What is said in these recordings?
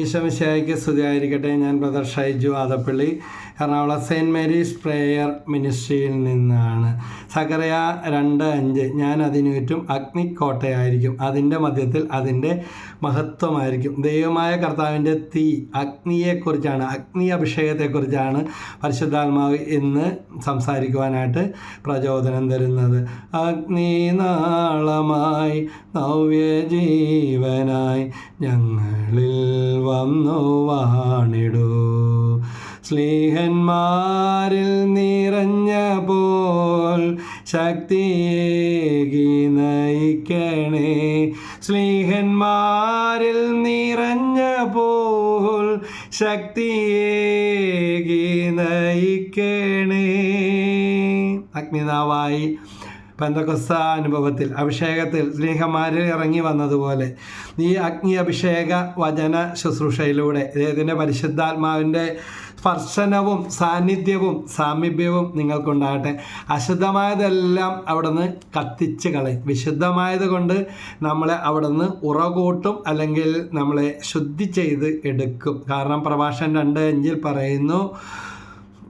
ഈശോമിശിഹായ്ക്ക് സ്തുതിയായിരിക്കട്ടെ. ഞാൻ brother Shaiju Adappally. Ernakulam saint Mary's prayer മിനിസ്ട്രിയിൽ നിന്നാണ്. സക്കറിയ രണ്ട് അഞ്ച്. ഞാൻ അതിനു ചുറ്റും അഗ്നിക്കോട്ടയായിരിക്കും. അതിന്റെ മധ്യത്തിൽ അതിന്റെ മഹത്വമായിരിക്കും. ദൈവമായ കർത്താവിന്റെ തീ അഗ്നിയെക്കുറിച്ചാണ് അഗ്നി അഭിഷേകത്തെക്കുറിച്ചാണ് പരിശുദ്ധാത്മാവ് ഇന്ന് സംസാരിക്കുവാനായിട്ട് പ്രചോദനം തരുന്നത്. അഗ്നിനാളമായി നവ്യജീവനായി ഞങ്ങളിൽ വന്നു വാണിടൂ. സ്ലീഹന്മാരിൽ നിറഞ്ഞ പോൽ ശക്തിയേകി നയിക്കണേ. സ്ലീഹന്മാരിൽ നിറഞ്ഞ പോൽ ശക്തിയേകി നയിക്കണേ. അഗ്നിനാവായി പന്തകുസ്ത അനുഭവത്തിൽ അഭിഷേകത്തിൽ സ്നേഹന്മാരിൽ ഇറങ്ങി വന്നതുപോലെ ഈ അഗ്നി അഭിഷേക വചന ശുശ്രൂഷയിലൂടെ ഇദ്ദേഹത്തിന്റെ പരിശുദ്ധാത്മാവിന്റെ സ്പർശനവും സാന്നിധ്യവും സാമീപ്യവും നിങ്ങൾക്കുണ്ടാകട്ടെ. അശുദ്ധമായതെല്ലാം അവിടെ നിന്ന് കത്തിച്ച് കളയും. വിശുദ്ധമായത് കൊണ്ട് നമ്മളെ അവിടെ നിന്ന് ഉറകൂട്ടും അല്ലെങ്കിൽ നമ്മളെ ശുദ്ധി ചെയ്ത് എടുക്കും. കാരണം പ്രഭാഷണം രണ്ട് അഞ്ചിൽ പറയുന്നു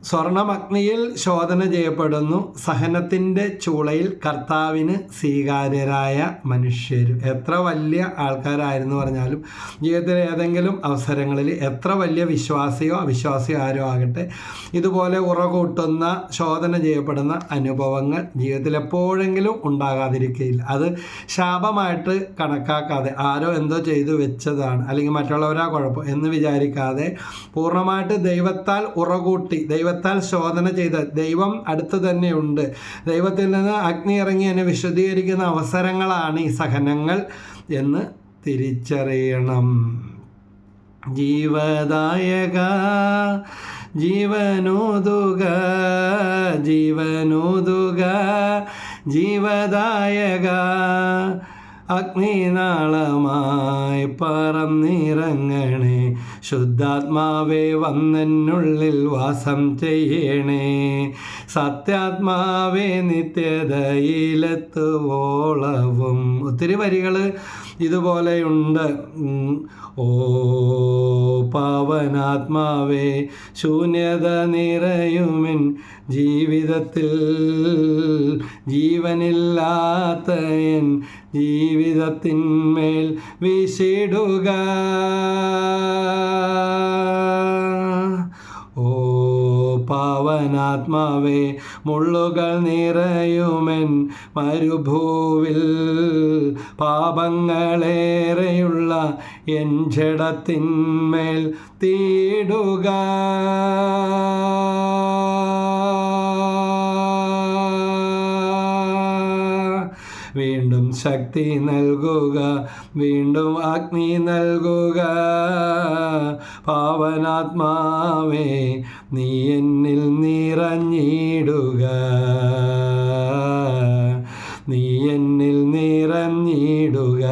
സ്വർണമഗ്നിയിൽ ശോധന ചെയ്യപ്പെടുന്നു. സഹനത്തിന്റെ ചൂളയിൽ കർത്താവിന് സ്വീകാര്യരായ മനുഷ്യർ എത്ര വലിയ ആൾക്കാരായിരുന്നു പറഞ്ഞാലും ജീവിതത്തിലെ ഏതെങ്കിലും അവസരങ്ങളിൽ എത്ര വലിയ വിശ്വാസിയോ അവിശ്വാസിയോ ആരോ ആകട്ടെ ഇതുപോലെ ഉറകൂട്ടുന്ന ശോധന ചെയ്യപ്പെടുന്ന അനുഭവങ്ങൾ ജീവിതത്തിൽ എപ്പോഴെങ്കിലും ഉണ്ടാകാതിരിക്കുകയില്ല അത് ശാപമായിട്ട് കണക്കാക്കാതെ ആരോ എന്തോ ചെയ്തു വെച്ചതാണ്. അല്ലെങ്കിൽ മറ്റുള്ളവരാ കുഴപ്പം എന്ന് വിചാരിക്കാതെ പൂർണമായിട്ട് ദൈവത്താൽ ഉറകൂട്ടി ദൈവ ദൈവത്താൽ ശോധന ചെയ്ത് ദൈവം അടുത്ത് തന്നെയുണ്ട്. ദൈവത്തിൽ നിന്ന് അഗ്നി ഇറങ്ങി എന്നെ വിശദീകരിക്കുന്ന അവസരങ്ങളാണ് ഈ സഹനങ്ങൾ എന്ന് തിരിച്ചറിയണം. ജീവദായക ജീവനോതുക ജീവനോതുക ജീവദായക അഗ്നിനാളമായി പറന്നിറങ്ങണേ. ശുദ്ധാത്മാവേ വന്നെന്നുള്ളിൽ വാസം ചെയ്യണേ. സത്യാത്മാവേ നിത്യതയിലെത്തുവോളവും. ഒത്തിരി വരികൾ ഇതുപോലെയുണ്ട്. ഓ പാവനാത്മാവേ ശൂന്യത നിറയുമിൻ ജീവിതത്തിൽ. ജീവനില്ലാത്ത എൻ ജീവിതത്തിന്മേൽ വിശിടുക. ഓ പാവനാത്മാവേ മുള്ളുകൾ നിറയുമെൻ മരുഭൂവിൽ. പാപങ്ങളേറെയുള്ള എൻ ജഡത്തിന്മേൽ തീടുക. ശക്തി നൽകുക. വീണ്ടും അഗ്നി നൽകുക. പാവനാത്മാവേ നീ എന്നിൽ നിറഞ്ഞിടുക. നീ എന്നിൽ നിറഞ്ഞിടുക.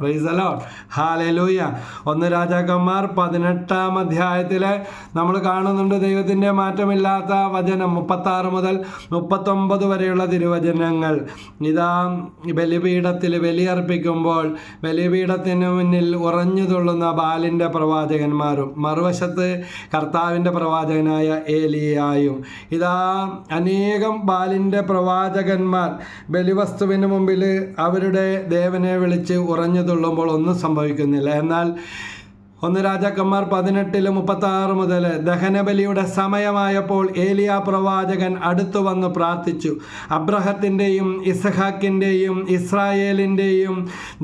പ്രൈസ് അലോട്ട് ഹാലലൂയ ഒന്ന് രാജാക്കന്മാർ പതിനെട്ടാം അധ്യായത്തിൽ നമ്മൾ കാണുന്നുണ്ട് ദൈവത്തിന്റെ മാറ്റമില്ലാത്ത വചനം മുപ്പത്താറ് മുതൽ മുപ്പത്തൊമ്പത് വരെയുള്ള തിരുവചനങ്ങൾ. ഇതാ ബലിപീഠത്തിൽ ബലിയർപ്പിക്കുമ്പോൾ ബലിപീഠത്തിന് മുന്നിൽ ഉറഞ്ഞു തുള്ളുന്ന ബാലിന്റെ പ്രവാചകന്മാരും മറുവശത്ത് കർത്താവിന്റെ പ്രവാചകനായ ഏലിയായും. ഇതാ അനേകം ബാലിന്റെ പ്രവാചകന്മാർ ബലിവസ്തുവിന് മുമ്പിൽ അവരുടെ ദേവനെ വിളിച്ച് ഉറഞ്ഞു തുള്ളുമ്പോൾ ഒന്നും സംഭവിക്കുന്നില്ല. എന്നാൽ ഒന്ന് രാജാക്കന്മാർ പതിനെട്ടിൽ മുപ്പത്തി ആറ് മുതൽ ദഹനബലിയുടെ സമയമായപ്പോൾ ഏലിയ പ്രവാചകൻ അടുത്തു വന്ന് പ്രാർത്ഥിച്ചു. അബ്രഹത്തിന്റെയും ഇസഹാക്കിന്റെയും ഇസ്രായേലിന്റെയും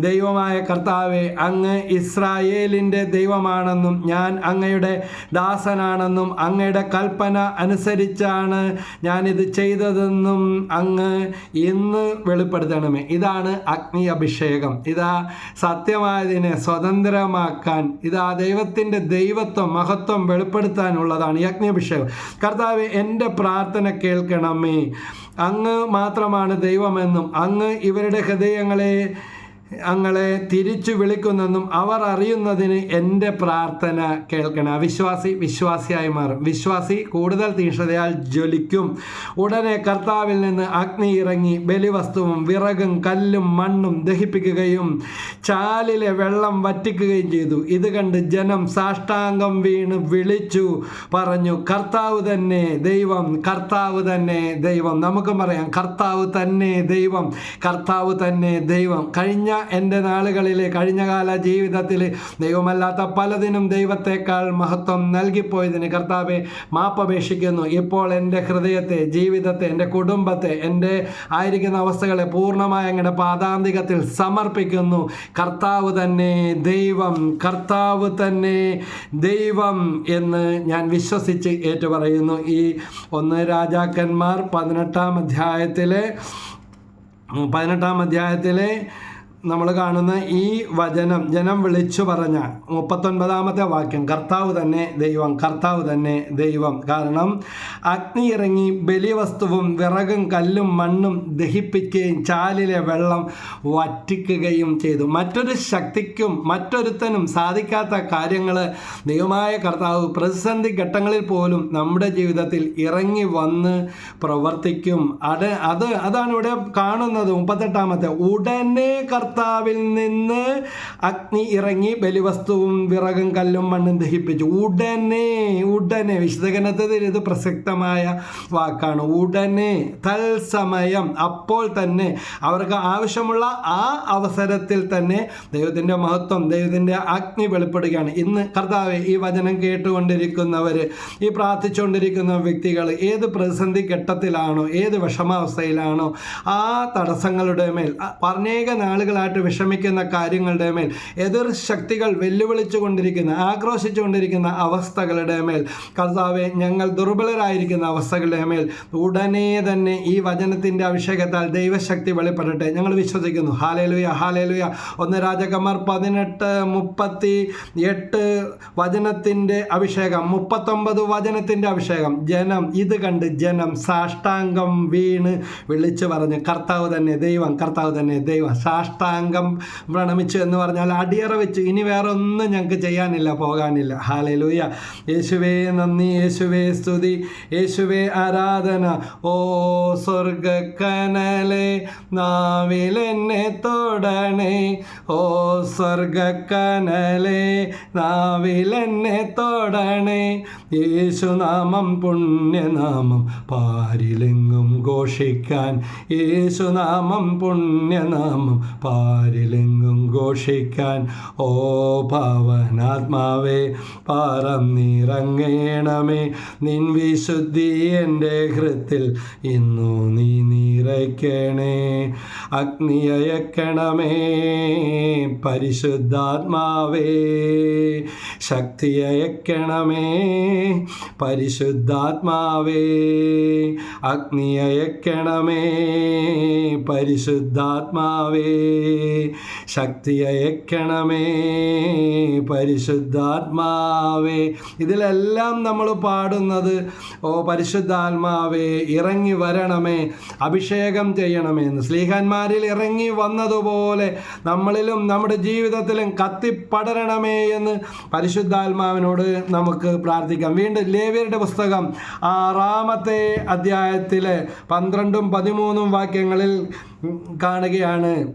ദൈവമായ കർത്താവെ അങ്ങ് ഇസ്രായേലിന്റെ ദൈവമാണെന്നും ഞാൻ അങ്ങയുടെ ദാസനാണെന്നും അങ്ങയുടെ കൽപ്പന അനുസരിച്ചാണ് ഞാനിത് ചെയ്തതെന്നും അങ്ങ് ഇന്ന് വെളിപ്പെടുത്തണമേ. ഇതാണ് അഗ്നി അഭിഷേകം ഇതാ സത്യമായതിനെ സ്വതന്ത്രമാക്കാൻ ഇതാ ദൈവത്തിന്റെ ദൈവത്വം മഹത്വം വെളിപ്പെടുത്താനുള്ളതാണ് യജ്ഞാഭിഷേകം കർത്താവ് എന്റെ പ്രാർത്ഥന കേൾക്കണമേ. അങ്ങ് മാത്രമാണ് ദൈവമെന്നും അങ്ങ് ഇവരുടെ ഹൃദയങ്ങളെ അങ്ങളെ തിരിച്ചു വിളിക്കുന്നെന്നും അവർ അറിയുന്നതിന് എന്റെ പ്രാർത്ഥന കേൾക്കണം. അവിശ്വാസി വിശ്വാസിയായി മാറും. വിശ്വാസി കൂടുതൽ തീഷ്ണതയാൽ ജ്വലിക്കും. ഉടനെ കർത്താവിൽ നിന്ന് അഗ്നി ഇറങ്ങി ബലിവസ്തുവും വിറകും കല്ലും മണ്ണും ദഹിപ്പിക്കുകയും ചാലിലെ വെള്ളം വറ്റിക്കുകയും ചെയ്തു. ഇത് കണ്ട് ജനം സാഷ്ടാംഗം വീണ് വിളിച്ചു പറഞ്ഞു കർത്താവ് തന്നെ ദൈവം കർത്താവ് തന്നെ ദൈവം. നമുക്കും പറയാം കർത്താവ് തന്നെ ദൈവം കർത്താവ് തന്നെ ദൈവം. കഴിഞ്ഞ എന്റെ നാളുകളിൽ കഴിഞ്ഞകാല ജീവിതത്തിൽ ദൈവമല്ലാത്ത പലതിനും ദൈവത്തെക്കാൾ മഹത്വം നൽകിപ്പോയതിന് കർത്താവെ മാപ്പപേക്ഷിക്കുന്നു. ഇപ്പോൾ എന്റെ ഹൃദയത്തെ ജീവിതത്തെ എന്റെ കുടുംബത്തെ എന്റെ ആയിരിക്കുന്ന അവസ്ഥകളെ പൂർണമായ അങ്ങയുടെ പാതാന്തികത്തിൽ സമർപ്പിക്കുന്നു. കർത്താവ് തന്നെ ദൈവം കർത്താവ് തന്നെ ദൈവം എന്ന് ഞാൻ വിശ്വസിച്ച് ഏറ്റുപറയുന്നു. ഈ ഒന്ന് രാജാക്കന്മാർ പതിനെട്ടാം അധ്യായത്തിലെ പതിനെട്ടാം അധ്യായത്തിലെ നമ്മൾ കാണുന്ന ഈ വചനം ജനം വിളിച്ചു പറഞ്ഞ മുപ്പത്തൊൻപതാമത്തെ വാക്യം കർത്താവ് തന്നെ ദൈവം കർത്താവ് തന്നെ ദൈവം. കാരണം അഗ്നി ഇറങ്ങി ബലിവസ്തുവും വിറകും കല്ലും മണ്ണും ദഹിപ്പിക്കുകയും ചാലിലെ വെള്ളം വറ്റിക്കുകയും ചെയ്തു. മറ്റൊരു ശക്തിക്കും മറ്റൊരുത്തനും സാധിക്കാത്ത കാര്യങ്ങൾ ദൈവമായ കർത്താവ് പ്രതിസന്ധി ഘട്ടങ്ങളിൽ പോലും നമ്മുടെ ജീവിതത്തിൽ ഇറങ്ങി വന്ന് പ്രവർത്തിക്കും. അത് അത് അതാണ് ഇവിടെ കാണുന്നത് മുപ്പത്തെട്ടാമത്തെ. ഉടനെ കർത്താവിൽ നിന്ന് അഗ്നി ഇറങ്ങി ബലിവസ്തുവും വിറകും കല്ലും മണ്ണും ദഹിപ്പിച്ചു. ഉടനെ ഉടനെ വിശുദ്ധഗണത്തിൽ ഇത് പ്രസക്തമായ വാക്കാണ്. ഉടനെ തൽസമയം അപ്പോൾ തന്നെ അവർക്ക് ആവശ്യമുള്ള ആ അവസരത്തിൽ തന്നെ ദൈവത്തിന്റെ മഹത്വം ദൈവത്തിന്റെ അഗ്നി വെളിപ്പെടുകയാണ്. ഇന്ന് കർത്താവ് ഈ വചനം കേട്ടുകൊണ്ടിരിക്കുന്നവർ ഈ പ്രാർത്ഥിച്ചുകൊണ്ടിരിക്കുന്ന വ്യക്തികൾ ഏത് പ്രതിസന്ധി ഘട്ടത്തിലാണോ ഏത് വിഷമാവസ്ഥയിലാണോ ആ തടസ്സങ്ങളുടെ മേൽ പറഞ്ഞേക അനേക നാളുകളായിട്ട് വിഷമിക്കുന്ന കാര്യങ്ങളുടെ മേൽ എതിർ ശക്തികൾ വെല്ലുവിളിച്ചു കൊണ്ടിരിക്കുന്ന ആക്രോശിച്ചുകൊണ്ടിരിക്കുന്ന അവസ്ഥകളുടെ മേൽ കർത്താവെ ഞങ്ങൾ ദുർബലരായിരിക്കുന്ന അവസ്ഥകളുടെ മേൽ ഉടനെ തന്നെ ഈ വചനത്തിന്റെ അഭിഷേകത്താൽ ദൈവശക്തി വെളിപ്പെടട്ടെ. ഞങ്ങൾ വിശ്വസിക്കുന്നു. ഹാലേലുയ ഹാലേലുയ ഒന്ന് രാജകുമാർ പതിനെട്ട് മുപ്പത്തി എട്ട് വചനത്തിന്റെ അഭിഷേകം മുപ്പത്തൊമ്പത് വചനത്തിന്റെ അഭിഷേകം. ജനം ഇത് കണ്ട് ജനം സാഷ്ടാംഗം വീണ് വിളിച്ചു പറഞ്ഞ്. കർത്താവ് തന്നെ ദൈവം കർത്താവ് തന്നെ ദൈവം. സാഷ്ടാംഗം പ്രണമിച്ചു എന്ന് പറഞ്ഞാൽ അടിയറ വെച്ച്. ഇനി വേറെ ഒന്നും ഞങ്ങൾക്ക് ചെയ്യാനില്ല പോകാനില്ല. ഹാലലൂയ യേശുവേ നന്ദി. യേശുവേ സ്തുതി. യേശുവേ ആരാധന. ഓ സ്വർഗക്കനലെ നാവിലെന്നെ തൊടണേ. ഓ സ്വർഗക്കനലെ നാവിലെന്നെ തൊടണേ. യേശുനാമം പുണ്യനാമം പാരിലെങ്ങും ഘോഷിക്കാൻ. യേശുനാമം പുണ്യനാമം പാരിലെങ്ങും ഘോഷിക്കാൻ ഓ പാവനാത്മാവേ പറന്നിറങ്ങേണമേ നിൻ വിശുദ്ധി എന്റെ ഹൃത്തിൽ ഇന്നു നീ നിറയ്ക്കണേ. അഗ്നിയയക്കണമേ പരിശുദ്ധാത്മാവേ. ശക്തി അയക്കണമേ പരിശുദ്ധാത്മാവേ. അഗ്നി അയക്കണമേ പരിശുദ്ധാത്മാവേ. ഇതിലെല്ലാം നമ്മൾ പാടുന്നത് ഓ പരിശുദ്ധാത്മാവേ ഇറങ്ങി വരണമേ അഭിഷേകം ചെയ്യണമേ എന്ന്. സ്ലീഹന്മാരിൽ ഇറങ്ങി വന്നതുപോലെ നമ്മളിലും നമ്മുടെ ജീവിതത്തിലും കത്തിപ്പടരണമേ എന്ന് പരിശുദ്ധാത്മാവിനോട് നമുക്ക് പ്രാർത്ഥിക്കാം. വീണ്ടും ലേവ്യരുടെ പുസ്തകം ആറാമത്തെ അധ്യായത്തിലെ പന്ത്രണ്ടും പതിമൂന്നും വാക്യങ്ങളിൽ കാണുകയാണ്.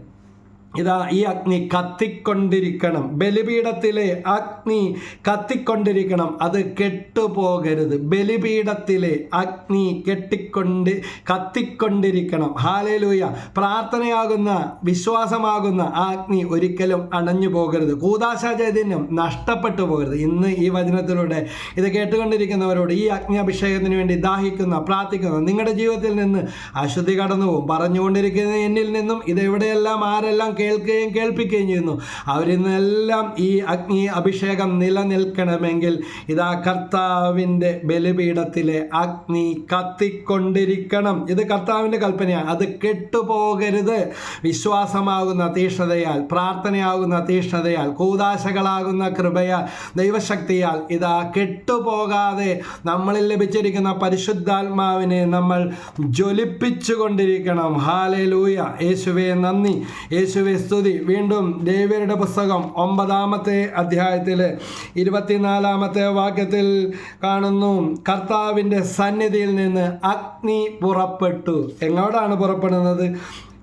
ഇതാ ഈ അഗ്നി കത്തിക്കൊണ്ടിരിക്കണം. ബലിപീഠത്തിലെ അഗ്നി കത്തിക്കൊണ്ടിരിക്കണം. അത് കെട്ടുപോകരുത്. ബലിപീഠത്തിലെ അഗ്നി കെട്ടിക്കൊണ്ട് കത്തിക്കൊണ്ടിരിക്കണം. ഹാലേലൂയ. പ്രാർത്ഥനയാകുന്ന വിശ്വാസമാകുന്ന ആ അഗ്നി ഒരിക്കലും അണഞ്ഞു പോകരുത്. കൂതാശാചൈതന്യം നഷ്ടപ്പെട്ടു പോകരുത്. ഇന്ന് ഈ വചനത്തിലൂടെ ഇത് കേട്ടുകൊണ്ടിരിക്കുന്നവരോട് ഈ അഗ്നി അഭിഷേകത്തിന് വേണ്ടി ദാഹിക്കുന്ന പ്രാർത്ഥിക്കുന്ന നിങ്ങളുടെ ജീവിതത്തിൽ നിന്ന് അശുദ്ധി കടന്നു പോകും പറഞ്ഞുകൊണ്ടിരിക്കുന്ന എന്നിൽ നിന്നും ഇത് എവിടെയെല്ലാം ആരെല്ലാം കേൾക്കുകയും കേൾപ്പിക്കുകയും ചെയ്യുന്നു. അവരിന്നെല്ലാം ഈ അഗ്നി അഭിഷേകം നിലനിൽക്കണമെങ്കിൽ ഇതാ കർത്താവിന്റെ ബലിപീഠത്തിലെ അഗ്നി കത്തിക്കൊണ്ടിരിക്കണം. ഇത് കർത്താവിന്റെ കൽപ്പനയാണ്. അത് കെട്ടുപോകരുത്. വിശ്വാസമാകുന്ന തീഷ്ണതയാൽ പ്രാർത്ഥനയാകുന്ന തീഷ്ണതയാൽ കൂതാശകളാകുന്ന കൃപയാൽ ദൈവശക്തിയാൽ ഇതാ കെട്ടുപോകാതെ നമ്മളിൽ ലഭിച്ചിരിക്കുന്ന പരിശുദ്ധാത്മാവിനെ നമ്മൾ ജ്വലിപ്പിച്ചു കൊണ്ടിരിക്കണം ഹാലേ ലൂയ യേശുവെ നന്ദി. യേശുവേ സ്തുതി. വീണ്ടും ദേവരുടെ പുസ്തകം ഒമ്പതാമത്തെ അധ്യായത്തിൽ ഇരുപത്തിനാലാമത്തെ വാക്യത്തിൽ കാണുന്നു കർത്താവിന്റെ സന്നിധിയിൽ നിന്ന് അഗ്നി പുറപ്പെട്ടു. എങ്ങോട്ടാണ് പുറപ്പെടുന്നത്?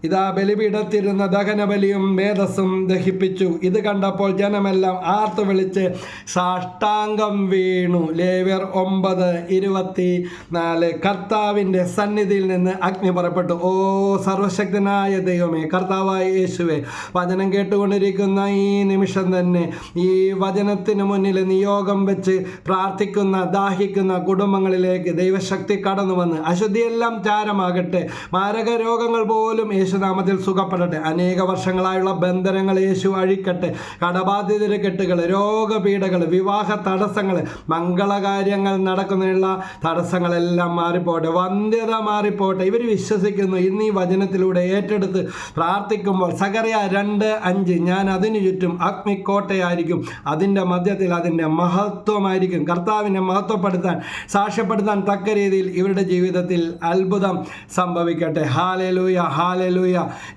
ഇതാ ബലിപീഠത്തിരുന്ന ദഹനബലിയും മേധസ്സും ദഹിപ്പിച്ചു. ഇത് കണ്ടപ്പോൾ ജനമെല്ലാം ആർത്തു വിളിച്ച് സാഷ്ടാംഗം വീണു. ലേവ്യർ ഒമ്പത് ഇരുപത്തി നാല് കർത്താവിന്റെ സന്നിധിയിൽ നിന്ന് അഗ്നി പുറപ്പെട്ടു. ഓ സർവശക്തനായ ദൈവമേ കർത്താവായ യേശുവേ വചനം കേട്ടുകൊണ്ടിരിക്കുന്ന ഈ നിമിഷം തന്നെ ഈ വചനത്തിന് മുന്നിൽ നിയോഗം വെച്ച് പ്രാർത്ഥിക്കുന്ന ദാഹിക്കുന്ന കുടുംബങ്ങളിലേക്ക് ദൈവശക്തി കടന്നു വന്ന് അശുദ്ധിയെല്ലാം ചാരമാകട്ടെ. മാരക രോഗങ്ങൾ പോലും യേശുനാമത്തിൽ സുഖപ്പെടട്ടെ. അനേക വർഷങ്ങളായുള്ള ബന്ധനങ്ങൾ യേശു അഴിക്കട്ടെ. കടബാധിതര കെട്ടുകൾ രോഗപീഠകൾ വിവാഹ തടസ്സങ്ങൾ മംഗളകാര്യങ്ങൾ നടക്കുന്നതിനുള്ള തടസ്സങ്ങളെല്ലാം മാറിപ്പോട്ടെ. വന്ധ്യത മാറിപ്പോട്ടെ. ഇവർ വിശ്വസിക്കുന്നു. ഇന്ന് ഈ വചനത്തിലൂടെ ഏറ്റെടുത്ത് പ്രാർത്ഥിക്കുമ്പോൾ സകറിയ രണ്ട് അഞ്ച് ഞാൻ അതിനു ചുറ്റും അഗ്നിക്കോട്ടയായിരിക്കും. അതിന്റെ മധ്യത്തിൽ അതിന്റെ മഹത്വമായിരിക്കും. കർത്താവിനെ മഹത്വപ്പെടുത്താൻ സാക്ഷ്യപ്പെടുത്താൻ തക്ക രീതിയിൽ ഇവരുടെ ജീവിതത്തിൽ അത്ഭുതം സംഭവിക്കട്ടെ. ഹാലലൂയ ഹാലലൂയ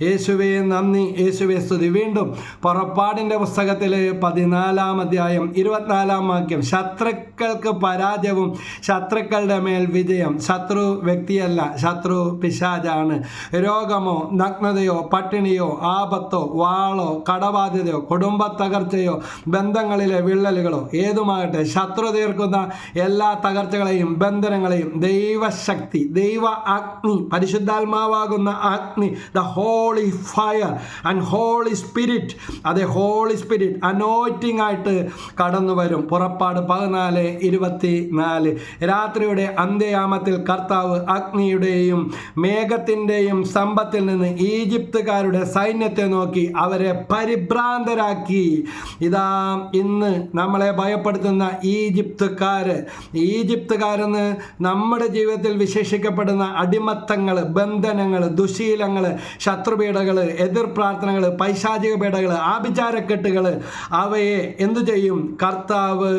യേശുവേ നന്ദി. യേശുവേ സ്തുതി. വീണ്ടും പുറപ്പാടിന്റെ പുസ്തകത്തിൽ പതിനാലാം അധ്യായം ഇരുപത്തിനാലാം വാക്യം. ശത്രുക്കൾക്ക് പരാജയവും ശത്രുക്കളുടെ മേൽ വിജയം. ശത്രു വ്യക്തിയല്ല ശത്രു പിശാചാണ്. രോഗമോ നഗ്നതയോ പട്ടിണിയോ ആപത്തോ വാളോ കടബാധ്യതയോ കുടുംബ തകർച്ചയോ ബന്ധങ്ങളിലെ വിള്ളലുകളോ ഏതുമാകട്ടെ ശത്രു തീർക്കുന്ന എല്ലാ തകർച്ചകളെയും ബന്ധനങ്ങളെയും ദൈവശക്തി ദൈവ അഗ്നി പരിശുദ്ധാത്മാവാകുന്ന അഗ്നി the holy fire and holy spirit അതെ ഹോളി സ്പിരിറ്റ് അനോയിറ്റിംഗ് ആയിട്ട് കടന്നു വരും. പുറപ്പാട് പതിനാല് ഇരുപത്തി നാല് രാത്രിയുടെ അന്ത്യയാമത്തിൽ കർത്താവ് അഗ്നിയുടെയും മേഘത്തിന്റെയും സമ്പത്തിൽ നിന്ന് ഈജിപ്തുകാരുടെ സൈന്യത്തെ നോക്കി അവരെ പരിഭ്രാന്തരാക്കി. ഇതാ ഇന്ന് നമ്മളെ ഭയപ്പെടുത്തുന്ന ഈജിപ്തുകാർ ഈജിപ്തുകാരെന്ന് നമ്മുടെ ജീവിതത്തിൽ വിശേഷിക്കപ്പെടുന്ന അടിമത്തങ്ങൾ ബന്ധനങ്ങൾ ദുശീലങ്ങൾ ശത്രുപീഠകൾ എതിർ പ്രാർത്ഥനകൾ പൈശാചിക പീഠകൾ ആഭിചാരക്കെട്ടുകൾ അവയെ എന്തു ചെയ്യും? കർത്താവ്